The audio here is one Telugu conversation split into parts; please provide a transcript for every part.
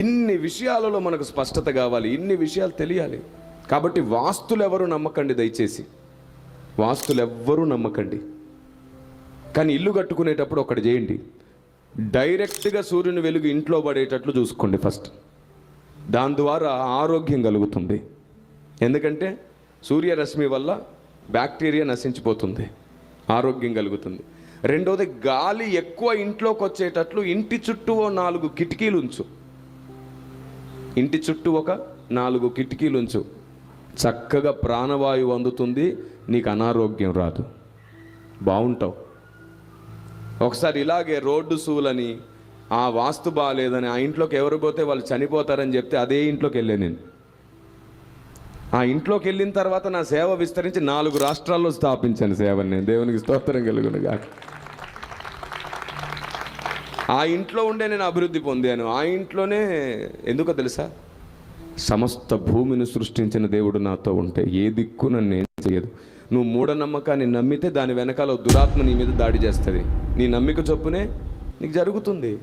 ఇన్ని విషయాలలో మనకు స్పష్టత కావాలి ఇన్ని విషయాలు తెలియాలి. కాబట్టి వాస్తులు ఎవరు నమ్మకండి దయచేసి. వాస్తులు ఎవ్వరూ నమ్మకండి. కానీ ఇల్లు కట్టుకునేటప్పుడు ఒకటి చేయండి. డైరెక్ట్గా సూర్యుని వెలుగు ఇంట్లో పడేటట్లు చూసుకోండి ఫస్ట్. దాని ద్వారా ఆరోగ్యం కలుగుతుంది. ఎందుకంటే సూర్యరశ్మి వల్ల బ్యాక్టీరియా నశించిపోతుంది. ఆరోగ్యం కలుగుతుంది. రెండోది గాలి ఎక్కువ ఇంట్లోకి వచ్చేటట్లు ఇంటి చుట్టూ నాలుగు కిటికీలు ఉంచు. ఇంటి చుట్టూ ఒక నాలుగు కిటికీలు ఉంచు చక్కగా ప్రాణవాయువు అందుతుంది నీకు అనారోగ్యం రాదు. బాగుంటావు ఒకసారి ఇలాగే రోడ్డు సూలని ఆ వాస్తు బాగాలేదని ఆ ఇంట్లోకి ఎవరు పోతే వాళ్ళు చనిపోతారని చెప్తే అదే ఇంట్లోకి వెళ్ళాను నేను. ఆ ఇంట్లోకి వెళ్ళిన తర్వాత నా సేవ విస్తరించి నాలుగు రాష్ట్రాల్లో స్థాపించాను సేవని నేను. దేవునికి స్తోత్రం కలుగును గాక ఆ ఇంట్లో ఉండే నేను అభివృద్ధి పొందాను. ఆ ఇంట్లోనే ఎందుకో తెలుసా? సమస్త భూమిని సృష్టించిన దేవుడు నాతో ఉంటే ఏ దిక్కు నన్ను ఏం చేయదు. నువ్వు మూఢనమ్మకాన్ని నమ్మితే దాని వెనకాల దురాత్మ నీ మీద దాడి చేస్తుంది. నీ నమ్మిక చొప్పునే నీకు జరుగుతుంది.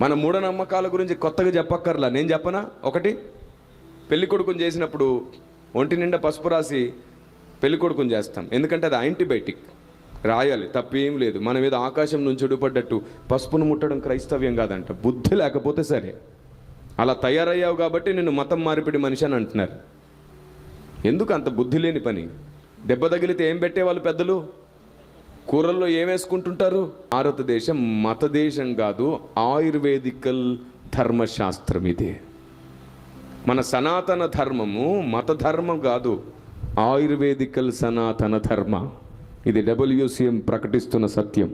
మన మూఢనమ్మకాల గురించి కొత్తగా చెప్పక్కర్లా. నేను చెప్పనా? ఒకటి పెళ్ళి కొడుకుని చేసినప్పుడు ఒంటి నిండా పసుపు రాసి పెళ్ళి కొడుకుని చేస్తాం. ఎందుకంటే అది యాంటీబయాటిక్. రాయాలి తప్పేం లేదు. మన మీద ఆకాశం నుంచి ఉడిపడ్డట్టు పసుపును ముట్టడం క్రైస్తవ్యం కాదంట. బుద్ధి లేకపోతే సరే. అలా తయారయ్యావు కాబట్టి నిన్ను మతం మార్పిడి మనిషి అని అంటున్నారు. ఎందుకు అంత బుద్ధి లేని పని? దెబ్బ తగిలితే ఏం పెట్టేవాళ్ళు పెద్దలు? కూరల్లో ఏం వేసుకుంటుంటారు? భారతదేశం మత దేశం కాదు ఆయుర్వేదికల్ ధర్మశాస్త్రం ఇదే. మన సనాతన ధర్మము మత ధర్మం కాదు ఆయుర్వేదికల్ సనాతన ధర్మ. ఇది డబ్ల్యూసిఎం ప్రకటిస్తున్న సత్యం.